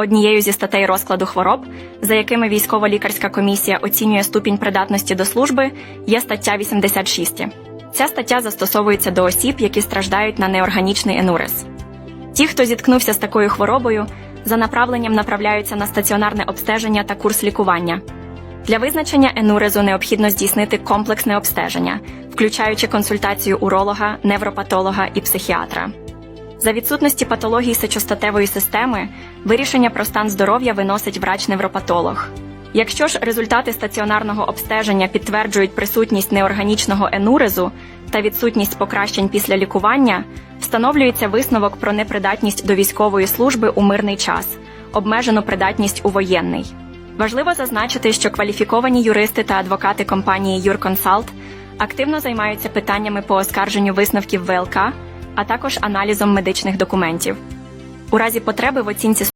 Однією зі статей розкладу хвороб, за якими військово-лікарська комісія оцінює ступінь придатності до служби, є стаття 86. Ця стаття застосовується до осіб, які страждають на неорганічний енурез. Ті, хто зіткнувся з такою хворобою, за направленням направляються на стаціонарне обстеження та курс лікування. Для визначення енурезу необхідно здійснити комплексне обстеження, включаючи консультацію уролога, невропатолога і психіатра. За відсутності патології сечостатевої системи вирішення про стан здоров'я виносить врач-невропатолог. Якщо ж результати стаціонарного обстеження підтверджують присутність неорганічного енурезу та відсутність покращень після лікування, встановлюється висновок про непридатність до військової служби у мирний час, обмежену придатність у воєнний. Важливо зазначити, що кваліфіковані юристи та адвокати компанії Юрконсалт активно займаються питаннями по оскарженню висновків ВЛК, а також аналізом медичних документів. У разі потреби в оцінці